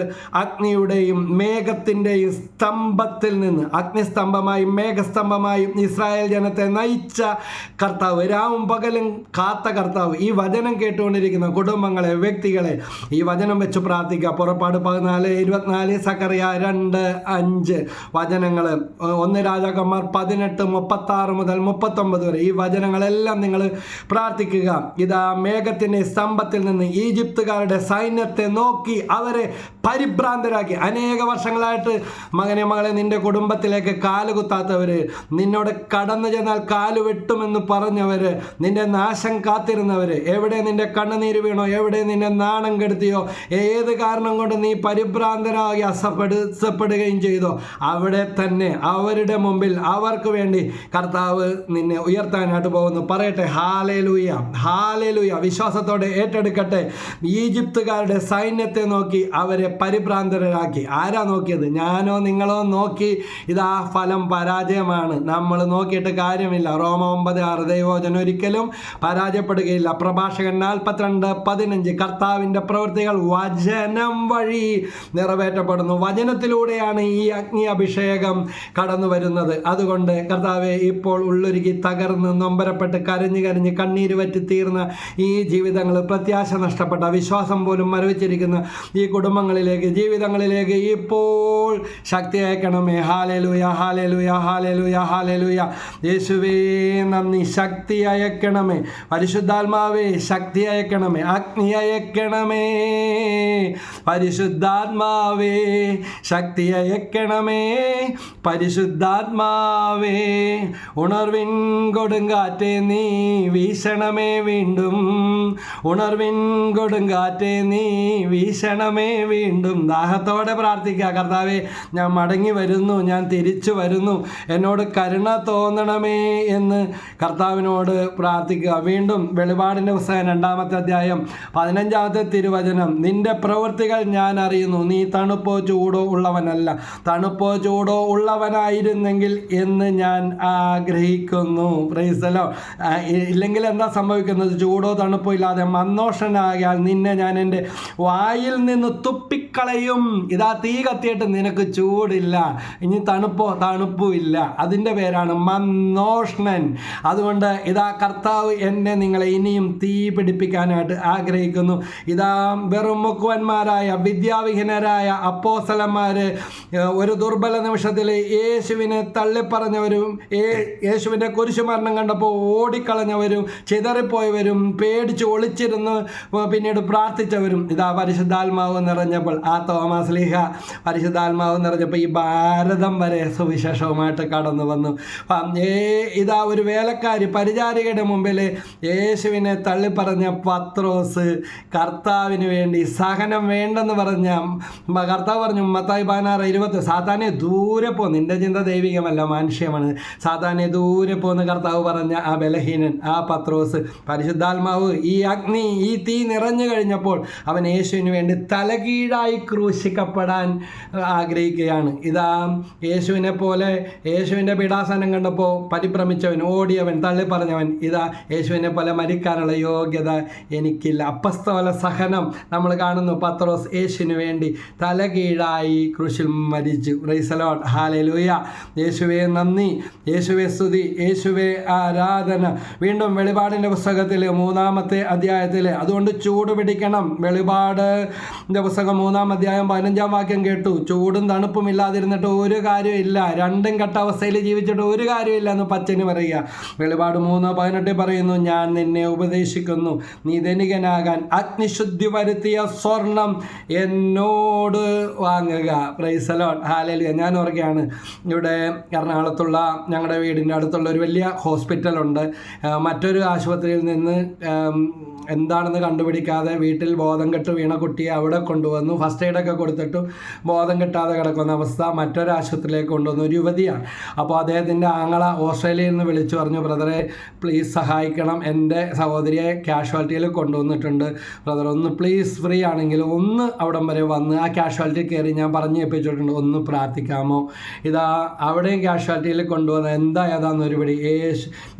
അഗ്നിയുടെയും മേഘത്തിന്റെയും സ്തംഭത്തിൽ നിന്ന് അഗ്നിസ്തംഭമായും മേഘസ്തംഭമായും ഇസ്രായേൽ ജനത്തെ നയിച്ച കർത്താവ് രാവും പകലും കാത്ത കർത്താവ്. ഈ വചനം കേട്ടുകൊണ്ടിരിക്കുന്ന കുടുംബങ്ങളെ വ്യക്തികളെ ഈ വചനം വെച്ച് പ്രാർത്ഥിക്കുക. പുറപ്പാട് പതിനാല് ഇരുപത്തിനാല് സക്കറിയ രണ്ട് അഞ്ച് വചനങ്ങൾ ഒന്ന് രാജാക്കന്മാർ പതിനെട്ട് മുപ്പത്തി ആറ് മുതൽ മുപ്പത്തൊമ്പത് വരെ ഈ വചനങ്ങളെല്ലാം നിങ്ങൾ പ്രാർത്ഥിക്കുക. ഇതാ മേഘത്തിന്റെ സ്തംഭത്തിൽ നിന്ന് ഈജിപ്തുകാരുടെ സൈന്യത്തെ നോക്കി അവരെ പരിഭ്രാന്തരാക്കി. അനേക വർഷങ്ങളായിട്ട് മകനെ മകളെ നിന്റെ കുടുംബത്തിലേക്ക് കാൽ കുത്താത്തവർ നിന്നോട് കടന്നു ചെന്നാൽ കാൽ വെട്ടുമെന്ന് പറഞ്ഞവർ നിന്റെ നാശം കാത്തിരുന്നവർ എവിടെ നിന്റെ കണ്ണുനീര് വീണോ എവിടെ നിന്നെ നാണം കെടുത്തിയോ ഏത് കാരണം കൊണ്ട് നീ പരിഭ്രാന്തനാകി അസപ്പെടുകയും ചെയ്തോ അവിടെ തന്നെ അവരുടെ മുമ്പിൽ അവർക്ക് വേണ്ടി കർത്താവ് നിന്നെ ഉയർത്താനായിട്ട് പോകുന്നു. പറയട്ടെ ഹാലേലൂയ ഹാലേലൂയ. വിശ്വാസത്തോടെ ഏറ്റെടുക്കട്ടെ. ഈജിപ്തുകാരുടെ സൈന്യത്തെ നോക്കി അവരെ പരിഭ്രാന്തരാക്കി. ആരാ നോക്കിയത്? ഞാനോ നിങ്ങളോ നോക്കി ഇതാ ഫലം പരാജയമാണ്. നമ്മൾ നോക്കിയിട്ട് കാര്യമില്ല. റോമ ഒമ്പത് ആറ് ദൈവോചന ഒരിക്കലും പരാജയപ്പെടുകയില്ല. പ്രഭാഷകൻ നാൽപ്പത്തിരണ്ട് പതിനഞ്ച് കർത്താവിന്റെ പ്രവൃത്തികൾ വചനം വഴി നിറവേറ്റപ്പെടുന്നു. വചനത്തിലൂടെയാണ് ഈ അഗ്നി അഭിഷേകം കടന്നു വരുന്നത് അതുകൊണ്ട് കർത്താവെ ഇപ്പോൾ ഉള്ളൊരുക്കി തകർന്ന് നൊമ്പരപ്പെട്ട് കരഞ്ഞ് കരഞ്ഞ് കണ്ണീര് വറ്റി തീർന്ന ഈ ജീവിതങ്ങൾ പ്രത്യാശ നഷ്ടപ്പെട്ട വിശ്വാസം പോലും മരവിച്ചിരിക്കുന്ന ഈ കുടുംബങ്ങളിലേക്ക് ജീവിതങ്ങളിലേക്ക് ഇപ്പോൾ ശക്തി അയക്കണമേ. Hallelujah hallelujah hallelujah hallelujah. യേശുവേ നന്ദി. ശക്തി അയക്കണമേ. പരിശുദ്ധാത്മാവേ ശക്തി അയക്കണമേ. അഗ്നി അയക്കണമേ. പരിശുദ്ധാത്മാവേ ശക്തി അയക്കണമേ. പരിശുദ്ധാത്മാവേ ഉണർവിൻ കൊടുങ്കാറ്റേ നീ വീശണമേ വീണ്ടും. ഉണർവിൻ കൊടുങ്കാറ്റേ നീ വീശണമേ വീണ്ടും. ദാഹത്തോടെ പ്രാർത്ഥിക്കുക. കർത്താവെ ഞാൻ മടങ്ങി വരുന്നു. ഞാൻ തിരിച്ചു വരുന്നു. എന്നോട് കരുണ തോന്നണമേ എന്ന് കർത്താവിനോട് പ്രാർത്ഥിക്കുക. വീണ്ടും വെളിപാടിന്റെ പുസ്തകം രണ്ടാമത്തെ അധ്യായം പതിനഞ്ചാമത്തെ തിരുവചനം. നിന്റെ പ്രവൃത്തികൾ ഞാൻ അറിയുന്നു. നീ തണുപ്പോ ചൂടോ ഉള്ളവനല്ല. തണുപ്പോ ചൂടോ ഉള്ളവനായിരുന്നെങ്കിൽ എന്ന് ഞാൻ ആഗ്രഹിക്കുന്നു. പ്രൈസലോ ഇല്ലെങ്കിൽ എന്താ സംഭവിക്കുന്നത്? ചൂടോ തണുപ്പോ ഇല്ലാതെ മന്നോഷനാകിയാൽ നിന്നെ ഞാൻ എന്റെ വായിൽ നിന്ന് തുപ്പിക്കളയും. ഇതാ തീ കത്തിയിട്ട് നിനക്ക് ചൂടില്ല. ഇനി തണുപ്പോ തണുപ്പും ഇല്ല. അതിന്റെ പേരാണ് മന്നോഷ്ണൻ അതുകൊണ്ട് ഇതാ കർത്താവ് എന്നെ നിങ്ങളെ ഇനിയും തീ പിടിപ്പിക്കാനായിട്ട് ആഗ്രഹിക്കുന്നു. ഇതാ വെറും മുക്കുവന്മാരായ വിദ്യാവിഹീനരായ അപ്പോസലന്മാർ ഒരു ദുർബല നിമിഷത്തിൽ യേശുവിനെ തള്ളിപ്പറഞ്ഞവരും യേശുവിന്റെ കുരിശുമരണം കണ്ടപ്പോൾ ഓടിക്കളഞ്ഞവരും ചിതറിപ്പോയവരും പേടിച്ച് ഒളിച്ചിരുന്ന് പിന്നീട് പ്രാർത്ഥിച്ചവരും ഇതാ പരിശുദ്ധാത്മാവ് നിറഞ്ഞപ്പോൾ. ആ തോമസ് ലീഹ പരിശുദ്ധാത്മാവ് നിറഞ്ഞപ്പോൾ ഈ ഭാരതം വരെ സുവിശേഷവുമായിട്ട് കടന്നു വന്നു. ഏ ഇതാ ഒരു വേലക്കാരി പരിചാരികയുടെ മുമ്പിൽ യേശുവിനെ തള്ളിപ്പറഞ്ഞ പത്രോസ് കർത്താവിന് വേണ്ടി സഹനം വേണ്ടെന്ന് പറഞ്ഞ കർത്താവ് പറഞ്ഞു മത്തായി പതിനാറ് ഇരുപത്തി സാത്താനെ ദൂരെ പോ. നിന്റെ ചിന്ത ദൈവികമല്ല മാനുഷ്യമാണ്. സാത്താനെ ദൂരെ പോന്ന് കർത്താവ് പറഞ്ഞ ബലഹീനൻ ആ പത്രോസ് പരിശുദ്ധാത്മാവ് ഈ അഗ്നി ഈ തീ നിറഞ്ഞു കഴിഞ്ഞപ്പോൾ അവൻ യേശുവിന് വേണ്ടി തലകീഴായി ക്രൂശിക്കപ്പെടാൻ ആഗ്രഹിക്കുകയാണ്. ഇതാ യേശുവിനെ പോലെ യേശുവിന്റെ പീഡാസനം കണ്ടപ്പോൾ പരിഭ്രമിച്ചവൻ ഓടിയവൻ തള്ളി പറഞ്ഞവൻ ഇതാ യേശുവിനെ പോലെ മരിക്കാനുള്ള യോഗ്യത എനിക്കില്ല. അപ്പസ്തോല സഹനം നമ്മൾ കാണുന്നു. പത്രോസ് യേശുവിന് വേണ്ടി തലകീഴായി ക്രൂശിൽ മരിച്ചു. റൈസലോട്ട് ഹാലലൂയ യേശുവെ നന്ദി. യേശുവെ സ്തുതി. യേശുവെ ആരാധന. വീണ്ടും വെളിപാടിന്റെ പുസ്തകത്തിൽ മൂന്നാമത്തെ അധ്യായത്തിൽ അതുകൊണ്ട് ചൂട് പിടിക്കണം. വെളിപാട് പുസ്തകം മൂന്നാം അധ്യായം പതിനഞ്ചാം വാക്യം കേട്ടു. ചൂടും തണുപ്പും ഇല്ലാതിരുന്നിട്ട് ഒരു കാര്യമില്ല രണ്ടും കെട്ട അവസ്ഥയിൽ ജീവിച്ചിട്ട് ഒരു കാര്യമില്ല എന്ന് പച്ചന് പറയുക. വെളിപാട് മൂന്ന് പതിനെട്ടിൽ പറയുന്നു ഞാൻ നിന്നെ ഉപദേശിക്കുന്നു. നീ ധനികനാകാൻ അഗ്നിശുദ്ധി വരുത്തിയ സ്വർണം എന്നോട് വാങ്ങുക. പ്രൈസലോൺ ഹാലലിയ ഞാൻ ഓർക്കുകയാണ് ഇവിടെ എറണാകുളത്തുള്ള ഞങ്ങളുടെ വീടിന്റെ അടുത്തുള്ള ഒരു വലിയ ഹോസ്പിറ്റലുണ്ട് മറ്റൊരു ആശുപത്രിയിൽ നിന്ന് എന്താണെന്ന് കണ്ടുപിടിക്കാതെ വീട്ടിൽ ബോധം കെട്ട് വീണ കുട്ടിയെ അവിടെ കൊണ്ടുവന്നു. ഫസ്റ്റ് എയ്ഡൊക്കെ കൊടുത്തിട്ടും ബോധം കെട്ടാതെ കിടക്കുന്ന അവസ്ഥ മറ്റൊരു ആശുപത്രിയിലേക്ക് കൊണ്ടുവന്നു. ഒരു യുവതിയാണ്. അപ്പോൾ അദ്ദേഹത്തിന്റെ ആങ്ങള ഓസ്ട്രേലിയയിൽ നിന്ന് വിളിച്ചു പറഞ്ഞു ബ്രദറെ പ്ലീസ് സഹായിക്കണം. എന്റെ സഹോദരിയെ കാഷ്വാലിറ്റിയിൽ കൊണ്ടുവന്നിട്ടുണ്ട്. ബ്രദർ ഒന്ന് പ്ലീസ് ഫ്രീ ആണെങ്കിൽ ഒന്ന് അവിടം വരെ വന്ന് ആ കാഷ്വാലിറ്റി കയറി ഞാൻ പറഞ്ഞു ഏൽപ്പിച്ചിട്ടുണ്ട്. ഒന്ന് പ്രാർത്ഥിക്കാമോ? ഇതാ അവിടെയും കാഷ്വാലിറ്റിയിൽ കൊണ്ടുവന്ന എന്താ ഏതാന്ന് ഒരു പിടി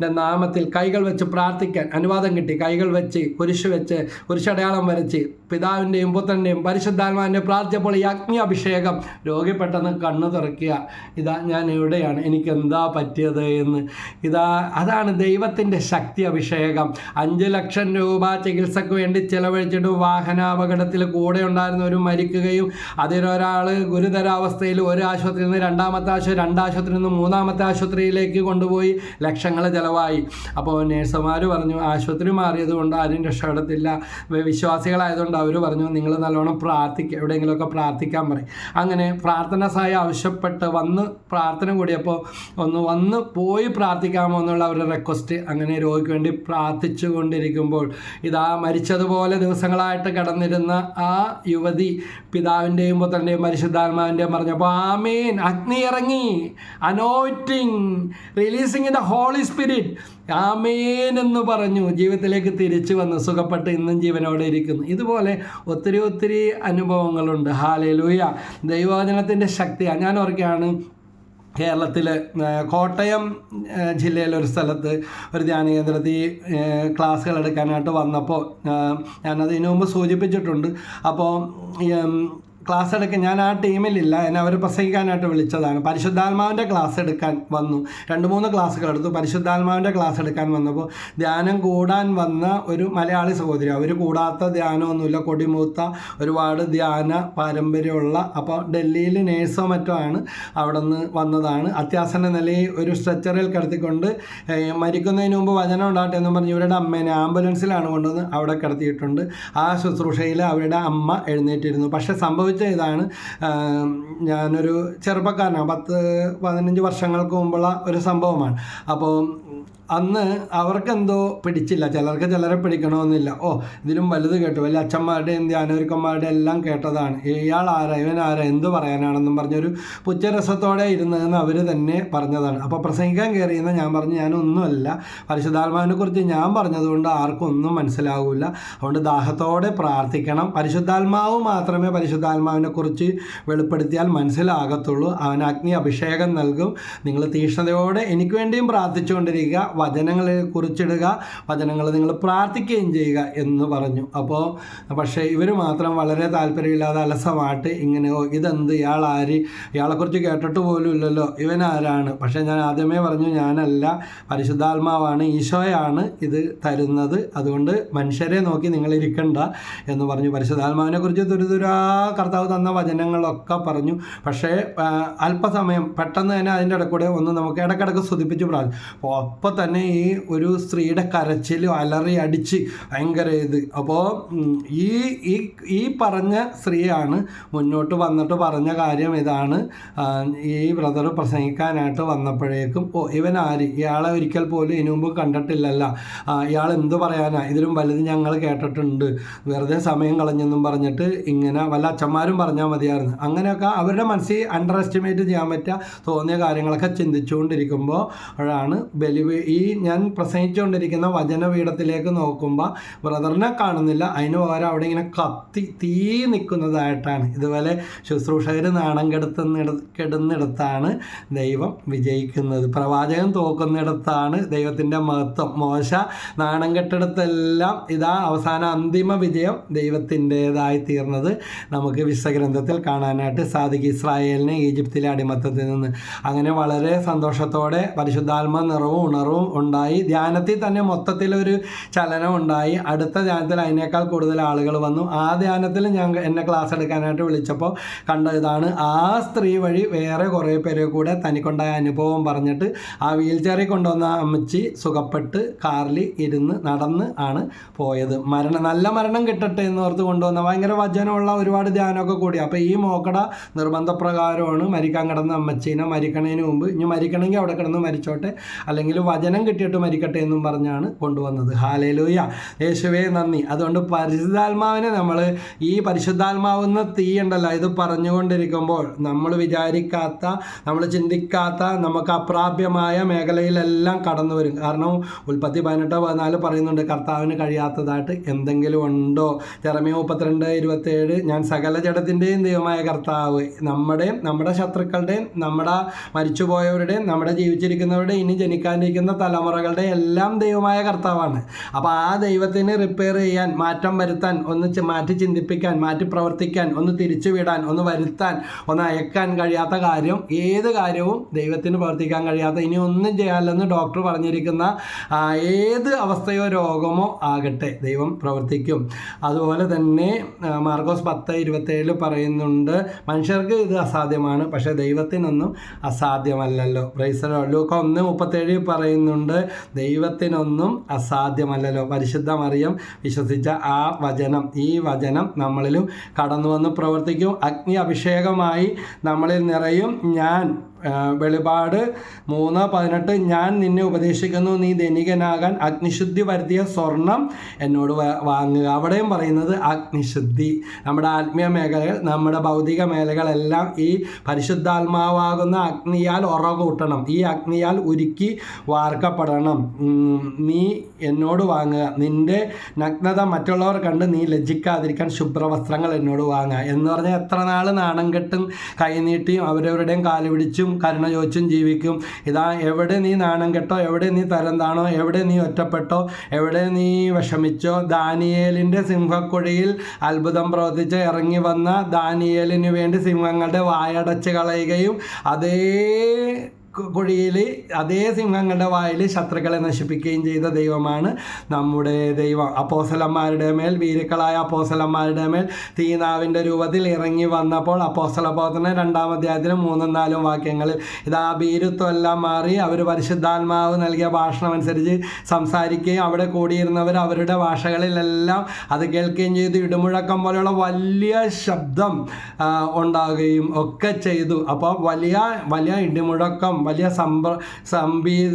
യേശുന്റെ നാമത്തിൽ കൈകൾ വെച്ച് പ്രാർത്ഥിക്കാൻ അനുവാദം കിട്ടി. കൈകൾ വെച്ച് കുരിശ് വെച്ച് കുരിശടയാളം വരച്ച് പിതാവിന്റെയും പുത്രന്റെയും പരിശുദ്ധാത്മാവിന്റെ പ്രാർത്ഥിച്ചപ്പോൾ ഈ അഗ്നി അഭിഷേകം രോഗി പെട്ടെന്ന് കണ്ണു തുറക്കുക. ഇതാ ഞാൻ എവിടെയാണ് എനിക്ക് എന്താ പറ്റിയത് എന്ന്. ഇതാ അതാണ് ദൈവത്തിന്റെ ശക്തി അഭിഷേകം. അഞ്ച് ലക്ഷം രൂപ ചികിത്സക്ക് വേണ്ടി ചിലവഴിച്ചിട്ട് വാഹനാപകടത്തിൽ കൂടെ ഉണ്ടായിരുന്ന ഒരു മരിക്കുകയും അതിനൊരാൾ ഗുരുതരാവസ്ഥയിൽ ഒരു ആശുപത്രിയിൽ നിന്ന് രണ്ടാമത്തെ ആശുപത്രി രണ്ടാശുപത്രിയിൽ നിന്ന് മൂന്നാമത്തെ ആശുപത്രിയിലേക്ക് കൊണ്ടുപോയി. ലക്ഷങ്ങൾ ചിലവായി. അപ്പോൾ നേഴ്സുമാർ പറഞ്ഞു ആശുപത്രി മാറിയതുകൊണ്ട് ആരും രക്ഷപ്പെടത്തില്ല. വിശ്വാസികളായതുകൊണ്ട് അവർ പറഞ്ഞു നിങ്ങൾ നല്ലോണം പ്രാർത്ഥിക്കുക എവിടെയെങ്കിലുമൊക്കെ പ്രാർത്ഥിക്കാൻ പറയും. അങ്ങനെ പ്രാർത്ഥന സഹായം ആവശ്യപ്പെട്ട് വന്ന് പ്രാർത്ഥന കൂടിയപ്പോൾ ഒന്ന് വന്ന് പോയി പ്രാർത്ഥിക്കാമോ എന്നുള്ള അവരുടെ റിക്വസ്റ്റ് അങ്ങനെ രോഗിക്ക് വേണ്ടി പ്രാർത്ഥിച്ചു കൊണ്ടിരിക്കുമ്പോൾ ഇതാ മരിച്ചതുപോലെ ദിവസങ്ങളായിട്ട് കടന്നിരുന്ന ആ യുവതി പിതാവിന്റെയും പുത്രന്റെയും പരിശുദ്ധാത്മാവിന്റെയും പറഞ്ഞപ്പോൾ ആമീൻ അഗ്നി ഇറങ്ങി anointing releasing in the holy spirit ആമേൻ എന്ന് പറഞ്ഞു ജീവിതത്തിലേക്ക് തിരിച്ചു വന്ന് സുഖപ്പെട്ട് ഇന്നും ജീവനോടെ ഇരിക്കുന്നു. ഇതുപോലെ ഒത്തിരി ഒത്തിരി അനുഭവങ്ങളുണ്ട്. ഹാലലൂയ. ദൈവവചനത്തിന്റെ ശക്തിയാണ് ഞാൻ ഓർക്കുകയാണ് കേരളത്തിൽ കോട്ടയം ജില്ലയിലൊരു സ്ഥലത്ത് ഒരു ധ്യാന കേന്ദ്രത്തിൽ ക്ലാസ്സുകൾ എടുക്കാനായിട്ട് വന്നപ്പോൾ ഞാനത് ഇതിനു മുമ്പ് സൂചിപ്പിച്ചിട്ടുണ്ട്. അപ്പോൾ ക്ലാസ് എടുക്കാൻ ഞാൻ ആ ടീമിലില്ല എന്നെ അവർ പ്രസംഗിക്കാനായിട്ട് വിളിച്ചതാണ്. പരിശുദ്ധാത്മാവിന്റെ ക്ലാസ് എടുക്കാൻ വന്നു. രണ്ട് മൂന്ന് ക്ലാസ്സുകൾ എടുത്തു. പരിശുദ്ധാത്മാവിന്റെ ക്ലാസ് എടുക്കാൻ വന്നപ്പോൾ ധ്യാനം കൂടാൻ വന്ന ഒരു മലയാളി സഹോദരി. അവർ കൂടാത്ത ധ്യാനമൊന്നുമില്ല. കൊടിമൂത്ത ഒരുപാട് ധ്യാന പാരമ്പര്യമുള്ള അപ്പോൾ ഡൽഹിയിൽ നേഴ്സോ മറ്റോ ആണ് അവിടെ നിന്ന് വന്നതാണ്. അത്യാസന്ന നിലയിൽ ഒരു സ്ട്രെച്ചറിൽ കിടത്തിക്കൊണ്ട് മരിക്കുന്നതിന് മുമ്പ് വചനം ഉണ്ടാകട്ടെ എന്ന് പറഞ്ഞ് ഇവരുടെ അമ്മേനെ ആംബുലൻസിലാണ് കൊണ്ടുവന്ന് അവിടെ കിടത്തിയിട്ടുണ്ട്. ആ ശുശ്രൂഷയിൽ അവരുടെ അമ്മ എഴുന്നേറ്റിരുന്നു. പക്ഷേ സംഭവിച്ച ഇതാണ് ഞാനൊരു ചെറുപ്പക്കാരനാണ് പത്ത് പതിനഞ്ച് വർഷങ്ങൾക്ക് മുമ്പുള്ള ഒരു സംഭവമാണ്. അപ്പോൾ അന്ന് അവർക്കെന്തോ പിടിച്ചില്ല. ചിലർക്ക് ചിലരെ പിടിക്കണമെന്നില്ല. ഓ ഇതിലും വലുത് കേട്ടു. വലിയ അച്ഛന്മാരുടെയും ധ്യാനവർക്കന്മാരുടെയും എല്ലാം കേട്ടതാണ്. ഇയാൾ ആരാ? ഇവൻ ആരാ? എന്ത് പറയാനാണെന്നും പറഞ്ഞൊരു പുച്ഛരസത്തോടെ ഇരുന്നതെന്ന് അവർ തന്നെ പറഞ്ഞതാണ്. അപ്പോൾ പ്രസംഗിക്കാൻ കയറിയെന്ന് ഞാൻ പറഞ്ഞു ഞാനൊന്നുമല്ല. പരിശുദ്ധാത്മാവിനെ കുറിച്ച് ഞാൻ പറഞ്ഞതുകൊണ്ട് ആർക്കും ഒന്നും മനസ്സിലാവില്ല അതുകൊണ്ട് ദാഹത്തോടെ പ്രാർത്ഥിക്കണം. പരിശുദ്ധാത്മാവ് മാത്രമേ പരിശുദ്ധാത്മാവിനെ കുറിച്ച് വെളിപ്പെടുത്തിയാൽ മനസ്സിലാകത്തുള്ളൂ. അവൻ അഗ്നി അഭിഷേകം നൽകും. നിങ്ങൾ തീക്ഷ്ണതയോടെ എനിക്ക് വേണ്ടിയും പ്രാർത്ഥിച്ചുകൊണ്ടിരിക്കുക. വചനങ്ങളെ കുറിച്ചിടുക വചനങ്ങൾ നിങ്ങൾ പ്രാർത്ഥിക്കുകയും ചെയ്യുക എന്ന് പറഞ്ഞു. അപ്പോൾ പക്ഷേ ഇവർ മാത്രം വളരെ താല്പര്യമില്ലാതെ അലസമായിട്ട് ഇങ്ങനെ "ഓ, ഇതെന്ത് ഇയാൾ ആര്? ഇയാളെക്കുറിച്ച് കേട്ടിട്ട് പോലും ഇല്ലല്ലോ. ഇവൻ ആരാണ്? പക്ഷേ ഞാൻ ആദ്യമേ പറഞ്ഞു ഞാനല്ല പരിശുദ്ധാത്മാവാണ് ഈശോയാണ് ഇത് തരുന്നത്. അതുകൊണ്ട് മനുഷ്യരെ നോക്കി നിങ്ങൾ ഇരിക്കണ്ട എന്ന് പറഞ്ഞു. പരിശുദ്ധാത്മാവിനെ കുറിച്ച് ദുരിതുരാ കർത്താവ് തന്ന വചനങ്ങളൊക്കെ പറഞ്ഞു. പക്ഷേ അല്പസമയം പെട്ടെന്ന് തന്നെ അതിന്റെ ഇടക്കൂടെ ഒന്ന് നമുക്ക് ഇടയ്ക്കിടയ്ക്ക് സ്തുതിപ്പിച്ച് പ്രാർത്ഥിക്കും. അപ്പോൾ അപ്പോൾ തന്നെ ഈ ഒരു സ്ത്രീയുടെ കരച്ചിൽ അലറി അടിച്ച് ഭയങ്കര ഇത്. അപ്പോൾ ഈ ഈ ഈ പറഞ്ഞ സ്ത്രീയാണ് മുന്നോട്ട് വന്നിട്ട് പറഞ്ഞ കാര്യം ഇതാണ്. ഈ ബ്രദർ പ്രസംഗിക്കാനായിട്ട് വന്നപ്പോഴേക്കും ഓ ഇവൻ ആര്? ഇയാളെ ഒരിക്കൽ പോലും ഇതിനു മുമ്പ് കണ്ടിട്ടില്ലല്ല. ഇയാൾ എന്ത് പറയാനാ? ഇതിലും വലുത് ഞങ്ങൾ കേട്ടിട്ടുണ്ട്. വെറുതെ സമയം കളഞ്ഞെന്നും പറഞ്ഞിട്ട് ഇങ്ങനെ വല്ല അച്ഛന്മാരും പറഞ്ഞാൽ മതിയായിരുന്നു. അങ്ങനെയൊക്കെ അവരുടെ മനസ്സിൽ അണ്ടർ എസ്റ്റിമേറ്റ് ചെയ്യാൻ പറ്റുക തോന്നിയ കാര്യങ്ങളൊക്കെ ചിന്തിച്ചുകൊണ്ടിരിക്കുമ്പോൾ ആണ് ബലി ഈ ഞാൻ പ്രസംഗിച്ചുകൊണ്ടിരിക്കുന്ന വചനപീഠത്തിലേക്ക് നോക്കുമ്പോൾ ബ്രദറിനെ കാണുന്നില്ല. അതിന് പകരം അവിടെ ഇങ്ങനെ കത്തി തീ നിൽക്കുന്നതായിട്ടാണ്. ഇതുപോലെ ശുശ്രൂഷകർ നാണം കെടുത്തുന്നിട കെടുന്നിടത്താണ് ദൈവം വിജയിക്കുന്നത്. പ്രവാചകൻ തോക്കുന്നിടത്താണ് ദൈവത്തിന്റെ മഹത്വം. മോശ നാണം കെട്ടിടത്തെല്ലാം ഇതാ അവസാന അന്തിമ വിജയം ദൈവത്തിന്റെതായി തീർന്നത് നമുക്ക് വിശ്വഗ്രന്ഥത്തിൽ കാണാനായിട്ട് സാധിക്കും. ഇസ്രായേലിനെ ഈജിപ്തിലെ അടിമത്തത്തിൽ നിന്ന്. അങ്ങനെ വളരെ സന്തോഷത്തോടെ പരിശുദ്ധാത്മ നിറവും ഉണർവും ഉണ്ടായി. ധ്യാനത്തിൽ തന്നെ മൊത്തത്തിലൊരു ചലനം ഉണ്ടായി അടുത്ത ധ്യാനത്തിൽ അതിനേക്കാൾ കൂടുതൽ ആളുകൾ വന്നു. ആ ധ്യാനത്തിൽ ഞാൻ എന്നെ ക്ലാസ് എടുക്കാനായിട്ട് വിളിച്ചപ്പോൾ കണ്ട ഇതാണ്. ആ സ്ത്രീ വഴി വേറെ കുറേ പേരെ കൂടെ തനിക്കുണ്ടായ അനുഭവം പറഞ്ഞിട്ട് ആ വീൽ ചെയറിൽ കൊണ്ടുവന്ന അമ്മച്ചി സുഖപ്പെട്ട് കാറിൽ ഇരുന്ന് നടന്ന് ആണ് പോയത്. മരണം നല്ല മരണം കിട്ടട്ടെ എന്ന് ഓർത്ത് കൊണ്ടുവന്ന ഭയങ്കര വചനമുള്ള ഒരുപാട് ധ്യാനമൊക്കെ കൂടി. അപ്പോൾ ഈ മോക്കട നിർബന്ധപ്രകാരമാണ് മരിക്കാൻ കിടന്ന അമ്മച്ചീനെ മരിക്കണതിന് മുമ്പ്. ഇനി മരിക്കണമെങ്കിൽ അവിടെ കിടന്ന് മരിച്ചോട്ടെ. അല്ലെങ്കിൽ വചനം കിട്ടിയിട്ട് മരിക്കട്ടെ എന്നും പറഞ്ഞാണ് കൊണ്ടുവന്നത്. ഹാലേലൂയ യേശുവേ നന്ദി. അതുകൊണ്ട് പരിശുദ്ധാത്മാവിനെ നമ്മൾ ഈ പരിശുദ്ധാത്മാവെന്ന തീ ഉണ്ടല്ലോ ഇത് പറഞ്ഞുകൊണ്ടിരിക്കുമ്പോൾ നമ്മൾ വിചാരിക്കാത്ത നമ്മൾ ചിന്തിക്കാത്ത നമുക്ക് അപ്രാപ്യമായ മേഖലയിലെല്ലാം കടന്നു വരും. കാരണം ഉൽപ്പത്തി പതിനെട്ട് പതിനാല് പറയുന്നുണ്ട് കർത്താവിന് കഴിയാത്തതായിട്ട് എന്തെങ്കിലും ഉണ്ടോ? ചെറമേ മുപ്പത്തിരണ്ട് ഇരുപത്തേഴ് ഞാൻ സകല ജഡത്തിന്റെയും ദൈവമായ കർത്താവ്. നമ്മുടെയും നമ്മുടെ ശത്രുക്കളുടെയും നമ്മുടെ മരിച്ചുപോയവരുടെയും നമ്മുടെ ജീവിച്ചിരിക്കുന്നവരുടെയും ഇനി ജനിക്കാനിരിക്കുന്ന തലമുറകളുടെ എല്ലാം ദൈവമായ കർത്താവാണ്. അപ്പോൾ ആ ദൈവത്തിന് റിപ്പയർ ചെയ്യാൻ മാറ്റം വരുത്താൻ ഒന്ന് മാറ്റി ചിന്തിപ്പിക്കാൻ മാറ്റി പ്രവർത്തിക്കാൻ ഒന്ന് തിരിച്ചുവിടാൻ ഒന്ന് വരുത്താൻ ഒന്ന് അയക്കാൻ കഴിയാത്ത കാര്യം ഏത് കാര്യവും ദൈവത്തിന് പ്രവർത്തിക്കാൻ കഴിയാത്ത ഇനി ഒന്നും ചെയ്യാനില്ലെന്ന് ഡോക്ടർ പറഞ്ഞിരിക്കുന്ന ഏത് അവസ്ഥയോ രോഗമോ ആകട്ടെ ദൈവം പ്രവർത്തിക്കും. അതുപോലെ തന്നെ മാർഗോസ് പത്ത് ഇരുപത്തേഴിൽ പറയുന്നുണ്ട് മനുഷ്യർക്ക് ഇത് അസാധ്യമാണ് പക്ഷേ ദൈവത്തിനൊന്നും അസാധ്യമല്ലല്ലോ. പ്രൈസലോ ലൂക്ക ഒന്ന് മുപ്പത്തേഴിൽ പറയുന്നുണ്ട് ദൈവത്തിനൊന്നും അസാധ്യമല്ലല്ലോ. പരിശുദ്ധ മറിയം വിശ്വസിച്ച ആ വചനം ഈ വചനം നമ്മളിലും കടന്നു വന്ന് പ്രവർത്തിക്കും. അഗ്നി അഭിഷേകമായി നമ്മളിൽ നിറയും ഞാൻ വെളിപാട് മൂന്ന് പതിനെട്ട്. ഞാൻ നിന്നെ ഉപദേശിക്കുന്നു. നീ ധനികനാകാൻ അഗ്നിശുദ്ധി വരുത്തിയ സ്വർണം എന്നോട് വാങ്ങുക. അവിടെയും പറയുന്നത് അഗ്നിശുദ്ധി. നമ്മുടെ ആത്മീയ മേഖലകൾ നമ്മുടെ ഭൗതിക മേഖലകളെല്ലാം ഈ പരിശുദ്ധാത്മാവാകുന്ന അഗ്നിയാൽ ഉറകൂട്ടണം. ഈ അഗ്നിയാൽ ഉരുക്കി വാർക്കപ്പെടണം. നീ എന്നോട് വാങ്ങുക. നിന്റെ നഗ്നത മറ്റുള്ളവർ കണ്ട് നീ ലജ്ജിക്കാതിരിക്കാൻ ശുഭ്രവസ്ത്രങ്ങൾ എന്നോട് വാങ്ങുക. എന്ന് പറഞ്ഞാൽ എത്ര നാൾ നാണം കെട്ടും കൈനീട്ടിയും അവരവരുടെയും കാൽ പിടിച്ചും കരുണ ചോദിച്ചും ജീവിക്കും. ഇതാ എവിടെ നീ നാണം കെട്ടോ എവിടെ നീ തരം താണോ എവിടെ നീ ഒറ്റപ്പെട്ടോ എവിടെ നീ വിഷമിച്ചോ? ദാനിയേലിന്റെ സിംഹക്കുഴിയിൽ അത്ഭുതം പ്രവർത്തിച്ച് ഇറങ്ങി വന്ന ദാനിയേലിന് വേണ്ടി സിംഹങ്ങളുടെ വായടച്ച് കളയുകയും അതേ കുഴിയിൽ അതേ സിംഹങ്ങളുടെ വായിൽ ശത്രുക്കളെ നശിപ്പിക്കുകയും ചെയ്ത ദൈവമാണ് നമ്മുടെ ദൈവം. അപ്പോസലന്മാരുടെ മേൽ വീരുക്കളായ അപ്പോസലന്മാരുടെ മേൽ തീനാവിന്റെ രൂപത്തിൽ ഇറങ്ങി വന്നപ്പോൾ അപ്പോസല പോത്തന രണ്ടാം അധ്യായത്തിന് മൂന്നും നാലും വാക്യങ്ങളിൽ ഇതാ ഭീരുത്വമെല്ലാം മാറി അവർ പരിശുദ്ധാത്മാവ് നൽകിയ ഭാഷണം അനുസരിച്ച് സംസാരിക്കുകയും അവിടെ കൂടിയിരുന്നവർ അവരുടെ ഭാഷകളിലെല്ലാം അത് കേൾക്കുകയും ചെയ്തു. ഇടുമുഴക്കം പോലെയുള്ള വലിയ ശബ്ദം ഉണ്ടാകുകയും ഒക്കെ ചെയ്തു. അപ്പോൾ വലിയ വലിയ ഇടിമുഴക്കം വലിയ സംഭ്ര സംഭീ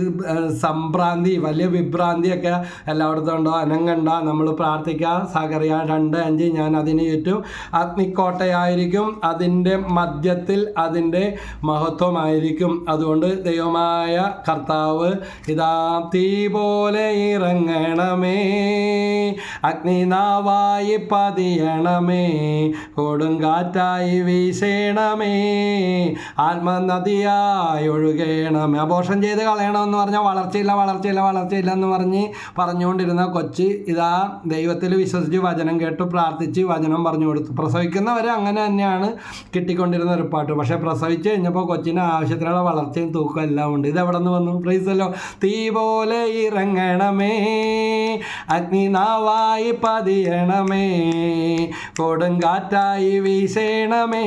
സംഭ്രാന്തി വലിയ വിഭ്രാന്തിയൊക്കെ എല്ലായിടത്തും ഉണ്ടോ? അനങ്ങണ്ട. നമ്മൾ പ്രാർത്ഥിക്കുക. സഹറിയ രണ്ട് അഞ്ച് ഞാൻ അതിന് ചുറ്റും അഗ്നിക്കോട്ടയായിരിക്കും. അതിന്റെ മധ്യത്തിൽ അതിന്റെ മഹത്വമായിരിക്കും. അതുകൊണ്ട് ദൈവമായ കർത്താവ് ഇതാ തീ പോലെ ഇറങ്ങണമേ. അഗ്നിനാവായി പതിയണമേ. കൊടുങ്കാറ്റായി വീശണമേ. ആത്മനദിയായി ഒഴുകണമേ അബോഷം ചെയ്ത് കളയണമെന്ന് പറഞ്ഞാൽ വളർച്ചയില്ല വളർച്ചയില്ല വളർച്ചയില്ല എന്ന് പറഞ്ഞ് പറഞ്ഞുകൊണ്ടിരുന്ന കൊച്ച് ഇതാ ദൈവത്തിൽ വിശ്വസിച്ച് വചനം കേട്ട് പ്രാർത്ഥിച്ച് വചനം പറഞ്ഞു കൊടുത്തു. പ്രസവിക്കുന്നവരെ അങ്ങനെ തന്നെയാണ് കിട്ടിക്കൊണ്ടിരുന്ന ഒരു പാട്ട്. പക്ഷേ പ്രസവിച്ച് കഴിഞ്ഞപ്പോൾ കൊച്ചിന് ആവശ്യത്തിനുള്ള വളർച്ചയും തൂക്കം എല്ലാം ഉണ്ട്. ഇത് എവിടെ നിന്ന് വന്നു? പ്രൈസല്ലോ തീ പോലെ ഇറങ്ങണമേ. അഗ്നിനാവായി പതിയണമേ. കൊടുങ്കാറ്റായി വീശേണമേ.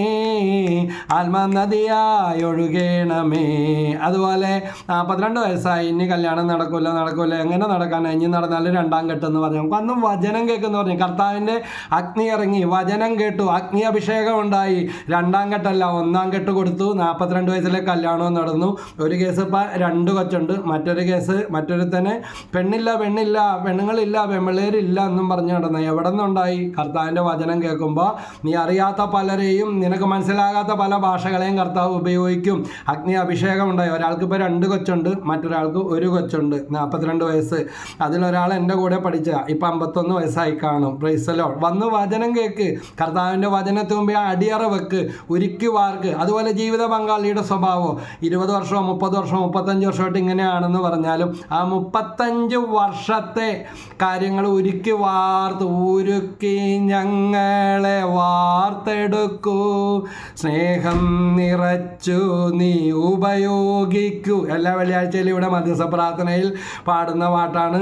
ആത്മനദിയായി ഒഴുകേണമേ. അതുപോലെ നാൽപ്പത്തിരണ്ട് വയസ്സായി. ഇനി കല്യാണം നടക്കില്ല നടക്കില്ല എങ്ങനെ നടക്കാൻ ഇനി നടന്നാലും രണ്ടാം ഘട്ടം എന്ന് പറഞ്ഞു അന്ന് വചനം കേൾക്കുന്നു പറഞ്ഞു. കർത്താവിന്റെ അഗ്നി ഇറങ്ങി. വചനം കേട്ടു. അഗ്നി അഭിഷേകം ഉണ്ടായി. രണ്ടാം കെട്ടല്ല ഒന്നാം ഘട്ട് കൊടുത്തു. നാൽപ്പത്തിരണ്ട് വയസ്സിലെ കല്യാണവും നടന്നു. ഒരു കേസ് ഇപ്പം രണ്ട് കൊച്ചുണ്ട്. മറ്റൊരു കേസ് മറ്റൊരുത്തനെ പെണ്ണില്ല പെണ്ണില്ല പെണ്ണുങ്ങളില്ല പെമ്പിള്ളേരില്ല എന്നും പറഞ്ഞു നടന്നു. എവിടെ നിന്നുണ്ടായി? കർത്താവിന്റെ വചനം കേൾക്കുമ്പോൾ നീ അറിയാത്ത പലരെയും നിനക്ക് മനസ്സിലാകാത്ത പല ഭാഷകളെയും കർത്താവ് ഉപയോഗിക്കും. അഗ്നി അഭിഷേകം ഉണ്ടായി. ഒരാൾക്ക് ഇപ്പോൾ രണ്ട് കൊച്ചുണ്ട് മറ്റൊരാൾക്ക് ഒരു കൊച്ചുണ്ട്. നാൽപ്പത്തിരണ്ട് വയസ്സ്. അതിലൊരാൾ എന്റെ കൂടെ പഠിച്ച ഇപ്പം അമ്പത്തൊന്ന് വയസ്സായി കാണും. പ്രൈസലോ വന്ന് വചനം കേൾക്ക് കർത്താവിന്റെ വചനത്തിന് മുമ്പേ അടിയറ വെക്ക്. ഉരുക്കി വാർക്ക്. അതുപോലെ ജീവിത പങ്കാളിയുടെ സ്വഭാവം. ഇരുപത് വർഷമോ മുപ്പത് വർഷമോ മുപ്പത്തഞ്ച് വർഷമായിട്ട് ഇങ്ങനെയാണെന്ന് പറഞ്ഞാലും ആ മുപ്പത്തഞ്ച് വർഷത്തെ കാര്യങ്ങൾ ഉരുക്കി വാർത്ത് ഉരുക്കി ഞങ്ങളെ വാർത്തെടുക്കൂ. സ്നേഹം നിറച്ചു നീ ഉപയോഗിക്കൂ എല്ലാ വെള്ളിയാഴ്ചയിലും ഇവിടെ മധ്യസ്ഥ പ്രാർത്ഥനയിൽ പാടുന്ന പാട്ടാണ്.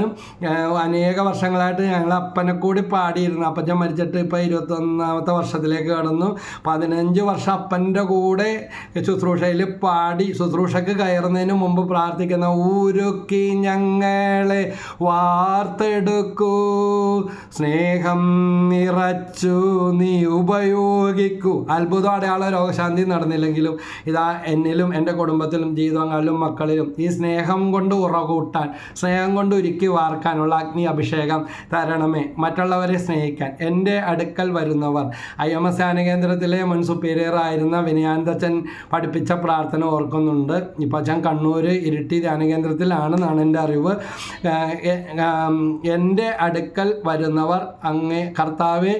അനേക വർഷങ്ങളായിട്ട് ഞങ്ങൾ അപ്പനെ കൂടി പാടിയിരുന്നു. അപ്പച്ചൻ മരിച്ചിട്ട് ഇപ്പോൾ ഇരുപത്തൊന്നാമത്തെ വർഷത്തിലേക്ക് കടന്നു. പതിനഞ്ച് വർഷം അപ്പന്റെ കൂടെ ശുശ്രൂഷയിൽ പാടി ശുശ്രൂഷക്ക് കയറുന്നതിന് മുമ്പ് പ്രാർത്ഥിക്കുന്ന ഊരുക്കി ഞങ്ങളെ വാർത്തെടുക്കൂ. സ്നേഹം നിറച്ചു നീ ഉപയോഗിക്കൂ. അത്ഭുതം അടയാള രോഗശാന്തി നടന്നില്ലെങ്കിലും ഇതാ എന്നിലും എന്റെ കുടുംബത്തിലും ജീവിതങ്ങളിലും മക്കളിലും ഈ സ്നേഹം കൊണ്ട് ഉറകൂട്ടാൻ സ്നേഹം കൊണ്ട് ഉരുക്കി വാർക്കാനുള്ള അഗ്നി അഭിഷേകം തരണമേ. മറ്റുള്ളവരെ സ്നേഹിക്കാൻ. എന്റെ അടുക്കൽ വരുന്നവർ. എസ് കേന്ദ്രത്തിലെ മുൻ സുപ്പീരിയർ ആയിരുന്ന വിനയാന്തച്ചൻ പഠിപ്പിച്ച പ്രാർത്ഥന ഓർക്കുന്നുണ്ട്. ഇപ്പോൾ ഞാൻ കണ്ണൂർ ഇരിട്ടി ധ്യാനകേന്ദ്രത്തിലാണെന്നാണ് എന്റെ അറിവ്. എന്റെ അടുക്കൽ വരുന്നവർ അങ്ങേ കർത്താവെ